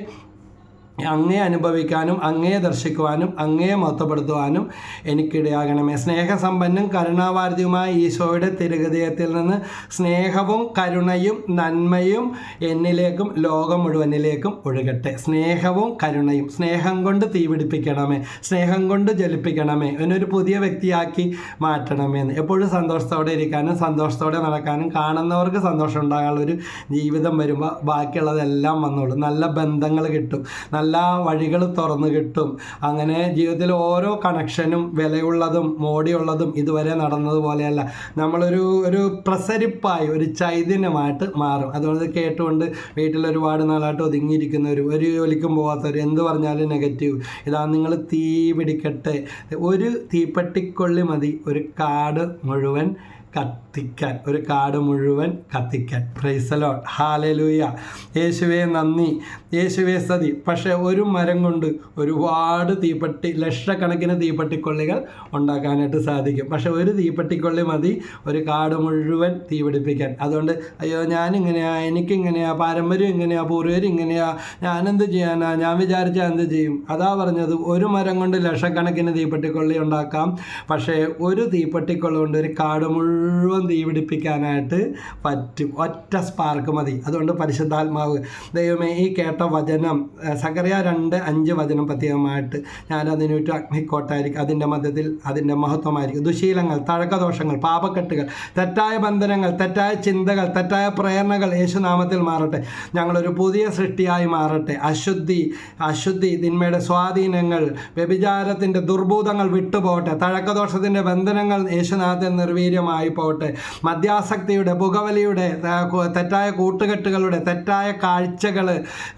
അങ്ങേ അനുഭവിക്കാനും അങ്ങേ ദർശിക്കുവാനും അങ്ങേ മഹത്വപ്പെടുത്തുവാനും എനിക്കിടയാകണമേ. സ്നേഹസമ്പന്നും കരുണാവാരിതിയുമായ ഈശോയുടെ തിരുഹൃദയത്തിൽ നിന്ന് സ്നേഹവും കരുണയും നന്മയും എന്നിലേക്കും ലോകം മുഴുവനിലേക്കും ഒഴുകട്ടെ. സ്നേഹവും കരുണയും സ്നേഹം കൊണ്ട് തീപിടിപ്പിക്കണമേ സ്നേഹം കൊണ്ട് ജലിപ്പിക്കണമേ എന്നൊരു പുതിയ വ്യക്തിയാക്കി മാറ്റണമേ എന്ന്. എപ്പോഴും സന്തോഷത്തോടെ ഇരിക്കാനും സന്തോഷത്തോടെ നടക്കാനും കാണുന്നവർക്ക് സന്തോഷം ഉണ്ടാകാനുള്ള ഒരു ജീവിതം വരുമ്പോൾ ബാക്കിയുള്ളതെല്ലാം വന്നോളും. നല്ല ബന്ധങ്ങൾ കിട്ടും. നല്ല വഴികൾ തുറന്നു കിട്ടും. അങ്ങനെ ജീവിതത്തിൽ ഓരോ കണക്ഷനും വിലയുള്ളതും മോടിയുള്ളതും ഇതുവരെ നടന്നതുപോലെയല്ല നമ്മളൊരു ഒരു പ്രസരിപ്പായി ഒരു ചൈതന്യമായിട്ട് മാറും. അതുകൊണ്ട് കേട്ടുകൊണ്ട് വീട്ടിൽ ഒരുപാട് നാളായിട്ട് ഒതുങ്ങിയിരിക്കുന്നവർ ഒരു ജോലിക്കും പോകാത്തവർ എന്ത് പറഞ്ഞാലും നെഗറ്റീവ്. ഇതാ നിങ്ങൾ തീ പിടിക്കട്ടെ. ഒരു തീപ്പെട്ടിക്കൊള്ളി മതി. ഒരു കാട് മുഴുവൻ കത്തിക്കാൻ ഒരു കാട് മുഴുവൻ കത്തിക്കാൻ. പ്രൈസലോ ഹാലലൂയ യേശുവെ നന്ദി. യേശുവെ സതി പക്ഷേ ഒരു മരം കൊണ്ട് ഒരുപാട് തീപ്പെട്ടി ലക്ഷക്കണക്കിന് തീപ്പെട്ടിക്കൊള്ളികൾ ഉണ്ടാക്കാനായിട്ട് സാധിക്കും. പക്ഷേ ഒരു തീപ്പെട്ടിക്കൊള്ളി മതി ഒരു കാട് മുഴുവൻ തീ പിടിപ്പിക്കാൻ അതുകൊണ്ട് അയ്യോ ഞാനിങ്ങനെയാ എനിക്കിങ്ങനെയാ പാരമ്പര്യം ഇങ്ങനെയാ പൂർവരിങ്ങനെയാ ഞാനെന്ത് ചെയ്യാനാ ഞാൻ വിചാരിച്ചാൽ എന്ത് ചെയ്യും? അതാ പറഞ്ഞത് ഒരു മരം കൊണ്ട് ലക്ഷക്കണക്കിന് തീപ്പെട്ടിക്കൊള്ളി ഉണ്ടാക്കാം. പക്ഷേ ഒരു തീപ്പെട്ടിക്കൊള്ളി കൊണ്ട് ഒരു കാട് മുഴുവൻ തീ പിടിപ്പിക്കാനായിട്ട് പറ്റും. ഒറ്റ സ്പാർക്ക് മതി. അതുകൊണ്ട് പരിശുദ്ധാത്മാവ് ദൈവമേ ഈ കേട്ട വചനം സകറിയ രണ്ട് അഞ്ച് വചനം പ്രത്യേകമായിട്ട് ഞാൻ അതിനൊരു അഗ്നിക്കോട്ടായിരിക്കും. അതിന്റെ മധ്യത്തിൽ അതിന്റെ മഹത്വമായിരിക്കും. ദുശീലങ്ങൾ തഴക്കദോഷങ്ങൾ പാപക്കെട്ടുകൾ തെറ്റായ ബന്ധനങ്ങൾ തെറ്റായ ചിന്തകൾ തെറ്റായ പ്രേരണകൾ യേശുനാമത്തിൽ മാറട്ടെ. ഞങ്ങളൊരു പുതിയ സൃഷ്ടിയായി മാറട്ടെ. അശുദ്ധി അശുദ്ധി തിന്മയുടെ സ്വാധീനങ്ങൾ വ്യഭിചാരത്തിന്റെ ദുർഭൂതങ്ങൾ വിട്ടുപോകട്ടെ. തഴക്കദോഷത്തിന്റെ ബന്ധനങ്ങൾ യേശുനാഥൻ നിർവീര്യമായി മാറിപ്പോകട്ടെ മദ്യാസക്തിയുടെ പുകവലിയുടെ തെറ്റായ കൂട്ടുകെട്ടുകളുടെ തെറ്റായ കാഴ്ചകൾ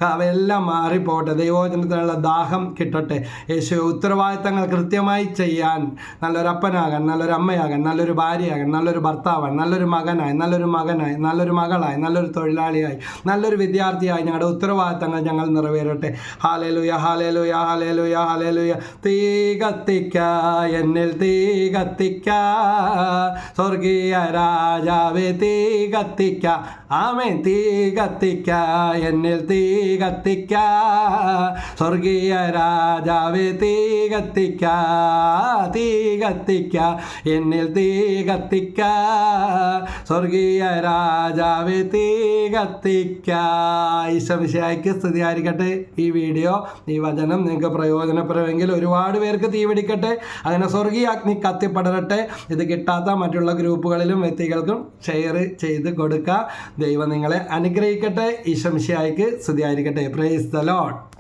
അവയെല്ലാം മാറിപ്പോകട്ടെ. ദൈവവചനത്തിനുള്ള ദാഹം കിട്ടട്ടെ. യേശു ഉത്തരവാദിത്തങ്ങൾ കൃത്യമായി ചെയ്യാൻ നല്ലൊരപ്പനാകാൻ നല്ലൊരമ്മയാകാൻ നല്ലൊരു ഭാര്യയാകാൻ നല്ലൊരു ഭർത്താവാൻ നല്ലൊരു മകനായി നല്ലൊരു മകനായി നല്ലൊരു മകളായി നല്ലൊരു തൊഴിലാളിയായി നല്ലൊരു വിദ്യാർത്ഥിയായി ഞങ്ങളുടെ ഉത്തരവാദിത്തങ്ങൾ ഞങ്ങൾ നിറവേറട്ടെ. ഹാലേലുയ ഹാലേലുയ ഹാലേലുയ ഹാലേലുയ തീ കത്തിക്ക എന്നിൽ തീ കത്തിക്ക. രാജാവേ തീ കത്തിക്ക. ആമേ തീ കത്തിക്ക. എന്നിൽ തീ കത്തിക്ക. സ്വർഗീയ രാജാവേ തീ കത്തിക്ക. തീ കത്തിക്ക. എന്നിൽ തീ കത്തിക്ക. സ്വർഗീയ രാജാവേ തീ കത്തിക്ക. ഈശോമിശിഹായ്ക്ക് സ്തുതിയായിരിക്കട്ടെ ഈ വീഡിയോ ഈ വചനം നിങ്ങൾക്ക് പ്രയോജനപ്പെടുമെങ്കിൽ ഒരുപാട് പേർക്ക് തീ പിടിക്കട്ടെ. അങ്ങനെ സ്വർഗീയ അഗ്നി കത്തിപ്പടരട്ടെ. ഇത് കിട്ടാത്ത മറ്റുള്ള ഗ്രൂപ്പുകളിലും വ്യക്തികൾക്കും ഷെയർ ചെയ്ത് കൊടുക്കുക ദൈവം നിങ്ങളെ അനുഗ്രഹിക്കട്ടെ. ഈശോമിശിഹായ്ക്ക് സ്തുതിയായിരിക്കട്ടെ. Praise the lord.